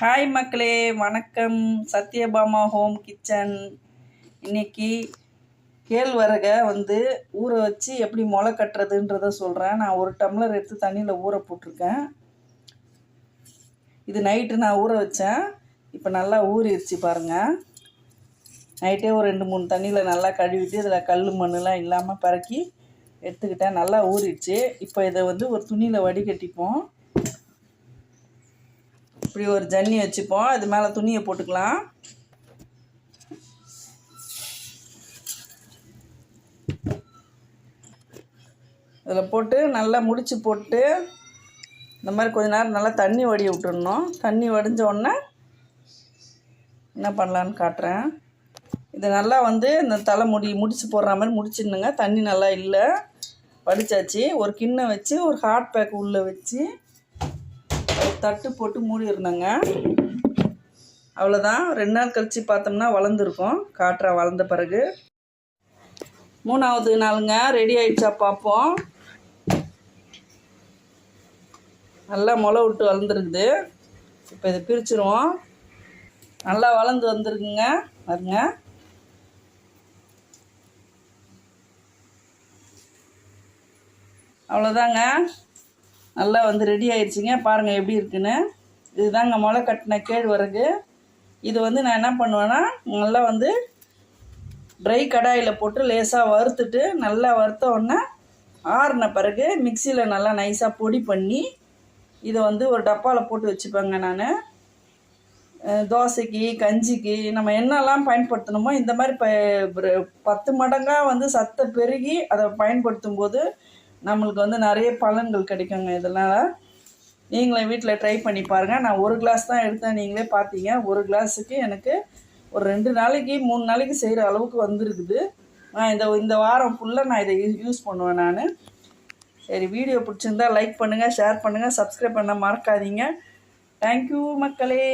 Hi மக்களே வணக்கம். Sathyabama home kitchen. இன்னைக்கு கேழ்வரகை வந்து ஊற வச்சு எப்படி முளை கட்டுறதுன்றத சொல்கிறேன் நான் ஒரு டம்ளர் எடுத்து தண்ணியில் ஊற போட்டிருக்கேன். இது நைட்டு நான் ஊற வச்சேன். இப்போ நல்லா ஊறிடுச்சு பாருங்கள் நைட்டே ஒரு ரெண்டு மூணு தண்ணியில் நல்லா கழுவிட்டு இதில் கல் மண்ணுலாம் இல்லாமல் பறக்கி எடுத்துக்கிட்டேன். நல்லா ஊறிடுச்சு. இப்போ இதை வந்து ஒரு துணியில் வடிகட்டிப்போம். இப்படி ஒரு ஜன்னி வச்சுப்போம். அது மேலே துணியை போட்டுக்கலாம். இதில் போட்டு நல்லா முடித்து போட்டு இந்த மாதிரி கொஞ்ச நேரம் நல்லா தண்ணி வடிய விட்டுடணும். தண்ணி வடிஞ்ச உடனே என்ன பண்ணலான்னு காட்டுறேன். இது நல்லா வந்து இந்த தலை முடி முடிச்சு போடுற மாதிரி முடிச்சிடணுங்க. தண்ணி நல்லா இல்லை. வடிச்சாச்சு. ஒரு கிண்ணம் வச்சு ஒரு ஹாட் பேக் உள்ளே வச்சு தட்டு போட்டு மூடிடணுங்க அவ்வளோதான் ரெண்டு நாள் கழித்து பார்த்தோம்னா வளர்ந்துருக்கும். காற்றா வளர்ந்த பிறகு. மூணாவது நாளுங்க. ரெடி ஆயிடுச்சா பார்ப்போம். நல்லா முளை விட்டு வளர்ந்துருக்குது. இப்போ இதை பிரிச்சிருவோம். நல்லா வளர்ந்து வந்திருக்குங்க. பாருங்க. அவ்வளோதாங்க நல்லா வந்து ரெடி ஆயிடுச்சுங்க பாருங்கள் எப்படி இருக்குன்னு. இதுதாங்க முளை கட்டின கேழ்வரகு. இது வந்து நான் என்ன பண்ணுவேன்னா நல்லா வந்து ட்ரை கடாயில் போட்டு லேசாக வறுத்துட்டு நல்லா வறுத்த உடனே ஆறின பிறகு மிக்சியில் நல்லா நைஸாக பொடி பண்ணி இதை வந்து ஒரு டப்பாவில் போட்டு வச்சுப்பேங்க நான். தோசைக்கு கஞ்சிக்கு நம்ம என்னெல்லாம் பயன்படுத்தணுமோ இந்த மாதிரி ப பத்து மடங்காக வந்து சத்தை பெருகி அதை பயன்படுத்தும் போது நம்மளுக்கு வந்து நிறைய பலன்கள் கிடைக்குங்க இதனால். நீங்களே வீட்டில் ட்ரை பண்ணி பாருங்கள் நான் ஒரு கிளாஸ் தான் எடுத்தேன். நீங்களே பார்த்தீங்க. ஒரு கிளாஸுக்கு எனக்கு ஒரு ரெண்டு நாளைக்கு மூணு நாளைக்கு செய்கிற அளவுக்கு வந்திருக்குது. நான் இந்த இந்த வாரம் ஃபுல்லாக நான் இதை யூஸ் பண்ணுவேன் நான். சரி வீடியோ பிடிச்சிருந்தா லைக் பண்ணுங்கள் ஷேர் பண்ணுங்கள் சப்ஸ்கிரைப் பண்ண மறக்காதீங்க. தேங்க்யூ மக்களே.